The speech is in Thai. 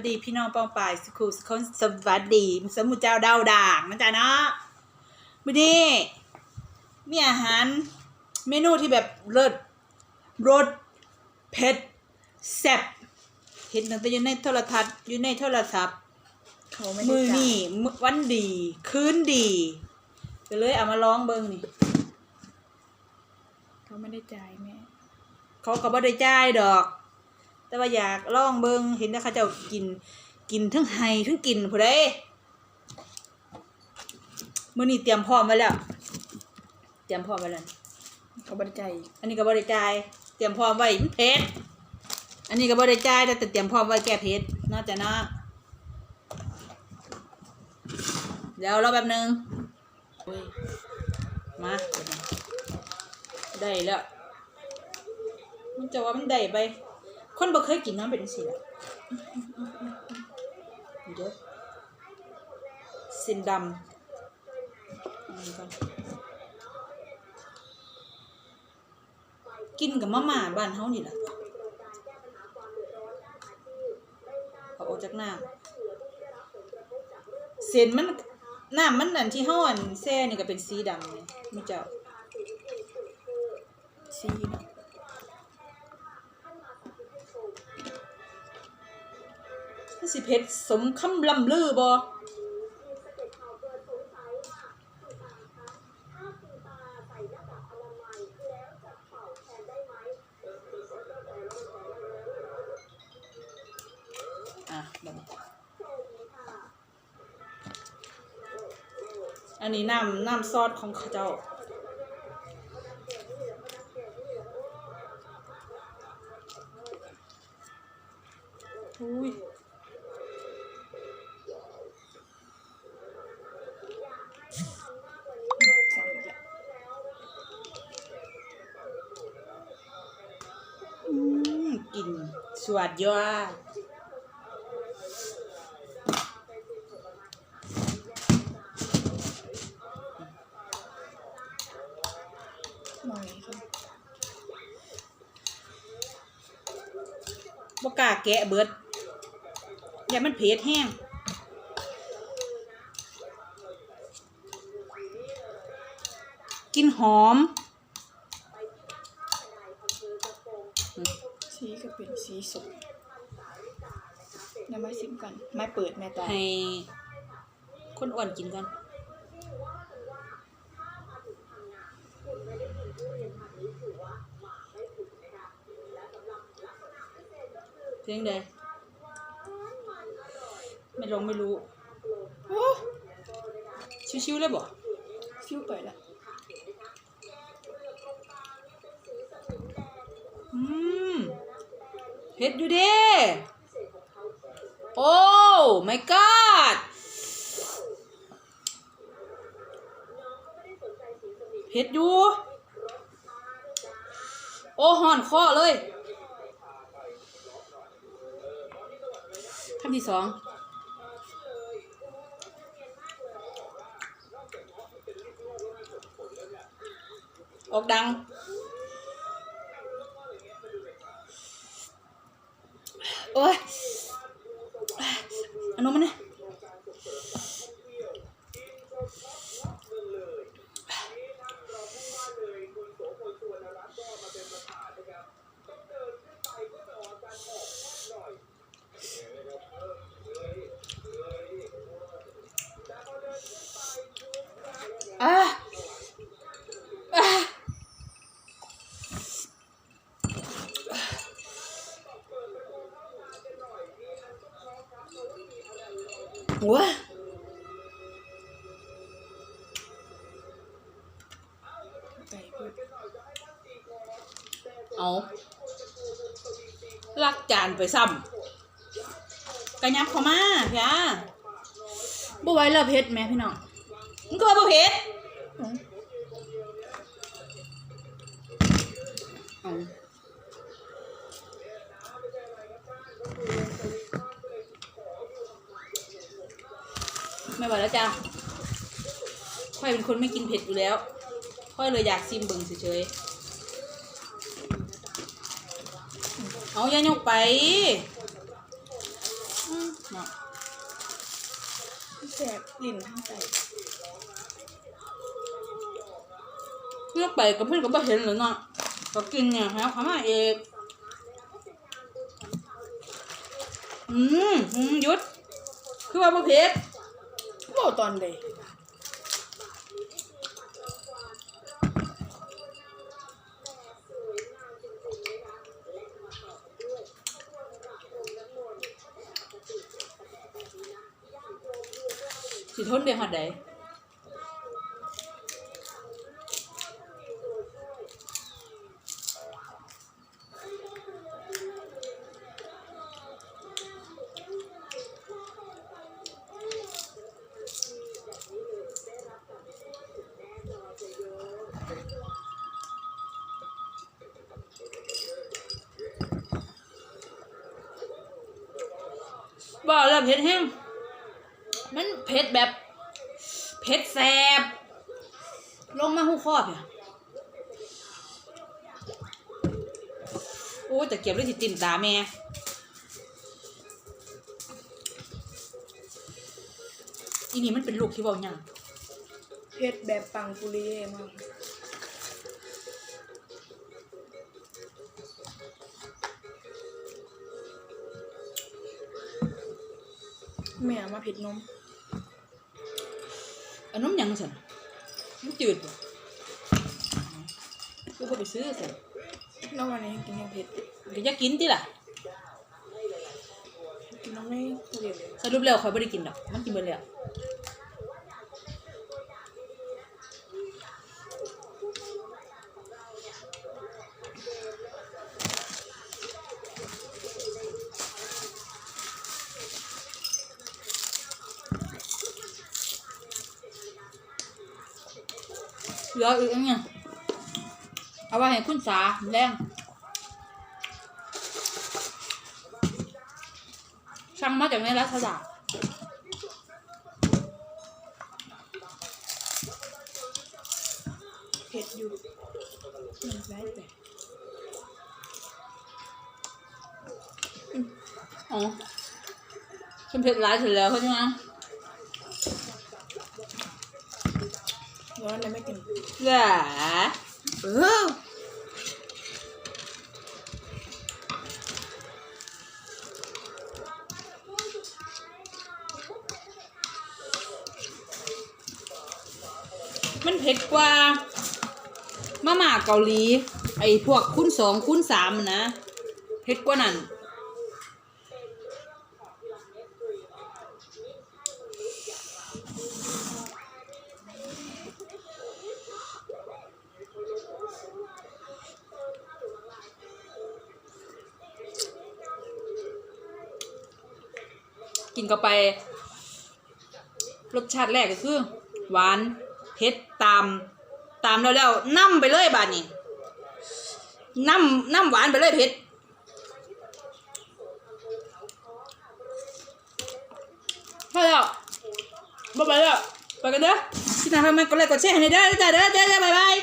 วัสดีพี่น้องปองปายสุขุสุขนสวัสดีสมุเจ้าดาวด่างนะจ๊ะเนาะมื้อนี้มีอาหารเมนูที่แบบเลิศรสเผ็ดแซ่บเห็นตั้งแต่อยู่ในโทรทัศน์อยู่ในโทรศัพท์ เขาไม่ได้มือจ่ายนี่มื้อวันดี คืนดีก็เลยเอามาลองเบิ่งนี่ เขาไม่ได้จ่ายแม่เขาก็บ่ได้จ่ายดอก แต่ว่าอยากลองเบิ่งเห็นแต่เขาเจ้ากินกินทั้งไห้ทั้งกินผู้ใดมื้อนี้เตรียมพร้อมไว้แล้ว เตรียมพร้อมไว้แล้วเขาไม่ได้จ่ายอีกอันนี้ก็บ่ได้จ่ายเตรียมพร้อมไว้มันเผ็ดอันนี้ก็บ่ได้จ่ายแต่เตรียมพร้อมไว้แก้เผ็ดเน่าจะเนาะเดี๋ยวรอแป๊บนึงโอ้ยมาได้แล้วมันจะว่ามันได้ไป คนบ่เคยกินน้ำเป็นสิล่ะเดี๋ยวส้นดำกินกับมาม่าบ้านเฮานี่ล่ะเอาออกจากน้ำเส้นมันน้ำมันอันที่เฮาอันแซ่นี่ก็เป็นสีดำนี่มื้อเจ้าซีเนาะ สิเผ็ดสมคำลำลือบ่อะนี้อันนี้น้ำน้ำซอสของเขาเจ้า อุ้ย สั่งอีกอะ อืม กินสวัสดยอดหน่อยค่ะบกล้าแกะเบิดอย่ามันเผ็ดแห้งกินหอม ซีก็ เป็นซีสดยังไม่ซิมกันไม่เปิดแม่ตาให้คนอ้วนกินก่อนเพลงใดไม่ลองไม่รู้โอ้ชิวๆเลยบ่ซิวเปิดละอืม เผ็ดอยู่เด้โอ้ my god เผ็ดอยู่ โอ้ห่อนคอเลยคำที่สองออกดัง อ้ยอันนู้นมันเนี่ยอะอะ เอาลักจานไปซ้ำกระยับเข้ามาพี่อาบ่ไหวแล้วเผ็ดแหม่พี่น้องมันก็ว่าบ่เผ็ดเอาไม่ไหวแล้วจ้ะค่อยเป็นคนไม่กินเผ็ดอยู่แล้ว ค่อยเลยอยากซิมเบิ่งเฉยๆ เอาอย่ายกไปอืมเนาะแสบลิ้นทั้งใจเลือกไปกับเพื่อนก็บ่เห็นเลยเนาะก็กินเนี่ยฮะเขามาเองอืมอืมหยุด คือว่าบ่เผ็ดบอกตอนใด สิทนได้ฮอดใมันเผ็ดแบบเผ็ดแสบ ลงมาหูคอเนี่ยโอ้ยแต่เก็บเลยสิติมตาแม่อีนี่มันเป็นลูกที่เบาหยังเผ็ดแบบปังปุริเยมากแม่มาเผ็ดนม อันน้ำหยังสันมันจืดบ่คือบ่ไปซื้อสันแล้ววันนี้กินยังเผ็ดก็จะกินติล่ะกินน้ำไม่เรียนเลยสรุปแล้วข่อยบ่ได้กินดอกมันกินเบิดแล้ว เหลืออีกอันเนี่ยเอาไว้ให้คุณสาแรงช่างมาจากในรัชดาเผ็ดอยู่มันได้แต่อ๋อฉันเผ็ดร้ายเสร็จแล้วใช่ไหม ร้อนเลยไม่กินเหรอเออมันเผ็ดกว่ามาม่าเกาหลี ไอ้พวกคูณสองคูณสามนะเผ็ดกว่านั้น กินเข้าไป รสชาติแรกก็คือ หวานเผ็ดตาม ตามแล้วแล้วน้ำไปเลยบาดนี้น้ำน้ำหวานไปเลยเผ็ดพอแล้วบ๊ายบายแล้วไปกันเด้อที่ไหนทำไมกดไลค์กดแชร์ให้หน่อยเด้อจ้าเด้อจ้าจ้าบ๊ายบาย